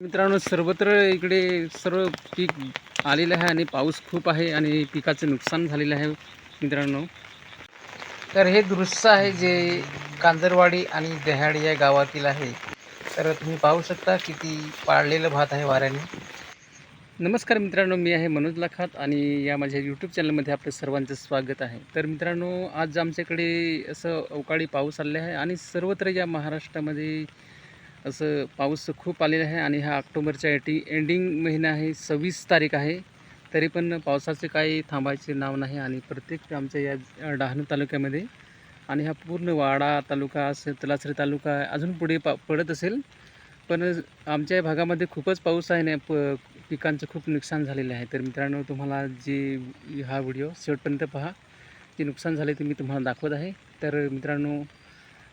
मित्रांनो सर्वत्र इकडे सर्व पीक आलेलं आहे आणि पाऊस खूप आहे आणि पिकाचं नुकसान झालेलं आहे मित्रांनो. तर हे दृश्य आहे जे कांजरवाडी आणि देहाडी या गावातील आहे. तर तुम्ही पाहू शकता किती पाळलेलं भात आहे वाऱ्याने. नमस्कार मित्रांनो मी आहे मनोज लाखात आणि या माझ्या यूट्यूब चॅनलमध्ये आपलं सर्वांचं स्वागत आहे. तर मित्रांनो आज आमच्याकडे असं अवकाळी पाऊस आले आहे आणि सर्वत्र या महाराष्ट्रामध्ये असं पाऊस खूप आलेला आहे आणि हा ऑक्टोबरच्या एटी एंडिंग महिना आहे सव्वीस तारीख आहे. तरी पण पावसाचे काही थांबायचे नाव नाही आणि प्रत्येक आमच्या या डहाणू तालुक्यामध्ये आणि हा पूर्ण वाडा तालुका असेल तलासरी तालुका अजून पुढे पा पडत असेल. पण आमच्या या भागामध्ये खूपच पाऊस आहे ना प पिकांचं खूप नुकसान झालेलं आहे. तर मित्रांनो तुम्हाला जे हा व्हिडिओ शेवटपर्यंत पहा. जे नुकसान झाले ते मी तुम्हाला दाखवत आहे. तर मित्रांनो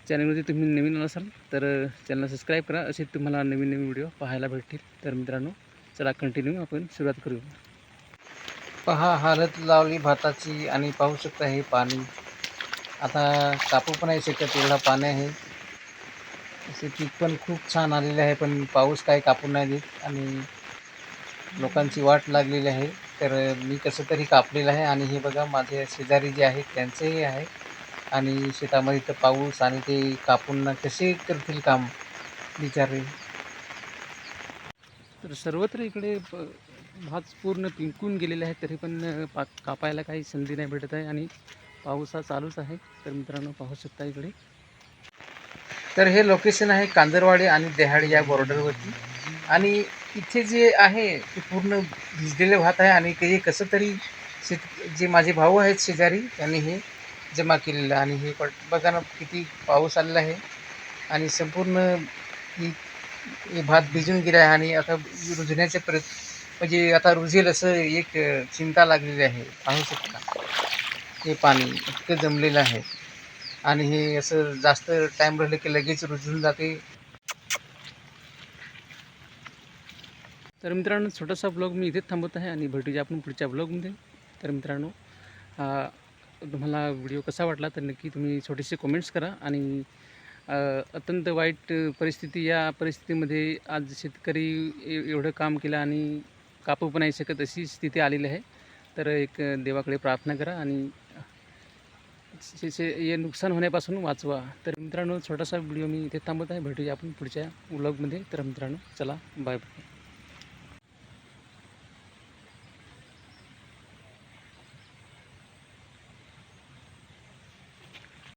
चॅनलमध्ये तुम्ही नवीन असाल तर चॅनलला सबस्क्राईब करा. असे तुम्हाला नवीन नवीन व्हिडिओ पाहायला भेटतील. तर मित्रांनो चला कंटिन्यू आपण सुरुवात करू पहा हालत लावली भाताची आणि पाहू शकता हे पाणी. आता कापू पण आहे शकत एवढा पाणी आहे. असे पीक पण खूप छान आलेले आहे पण पाऊस काही कापू नाही देत आणि लोकांची वाट लागलेली आहे. तर मी कसं तरी कापलेलं आहे आणि हे बघा माझे शेजारी जे आहेत त्यांचंही आहे. आणि शेतामध्ये तर पाऊस आणि ते कापून कसे करतील काम? बिचारे. तर सर्वत्र इकडे भात पूर्ण पिंकून गेलेले आहे तरी पण पा कापायला काही संधी नाही भेटत आहे आणि पाऊस हा चालूच आहे. तर मित्रांनो पाहू शकता इकडे. तर हे लोकेशन आहे कांजरवाडी आणि देहाडी या बॉर्डरवरती आणि इथे जे आहे ते पूर्ण भिजलेले भात आहे आणि ते कसं तरी शेत जे माझे भाऊ आहेत शेजारी त्यांनी हे जमा केलेलं आणि हे पट बघा ना किती पाऊस आलेला आहे. आणि संपूर्ण ही भात भिजून गेला आहे आणि आता रुजण्याचे प्र म्हणजे आता रुजेल असं एक चिंता लागलेली आहे. पाहू शकता. हे पाणी इतकं जमलेलं आहे. आणि हे असं जास्त टाईम राहिलं की लगेच रुजून जाते. तर मित्रांनो छोटासा ब्लॉग मी इथेच थांबत आहे आणि भेटूया आपण पुढच्या ब्लॉगमध्ये तर मित्रांनो तुम्हाला व्हिडिओ कसा वाटला तर नक्की तुम्ही छोटेसे कमेंट्स करा आणि अत्यंत वाईट परिस्थिती या परिस्थितीमध्ये आज शेतकरी ए- एवढं काम केलं आणि कापू पण नाही शकत अशी स्थिती आलेली आहे. तर एक देवाकडे प्रार्थना करा आणि हे नुकसान होण्यापासून वाचवा. तर मित्रांनो छोटासा व्हिडिओ मी इथे थांबत आहे. भेटूया आपण पुढच्या व्लॉगमध्ये तर मित्रांनो चला बाय बाय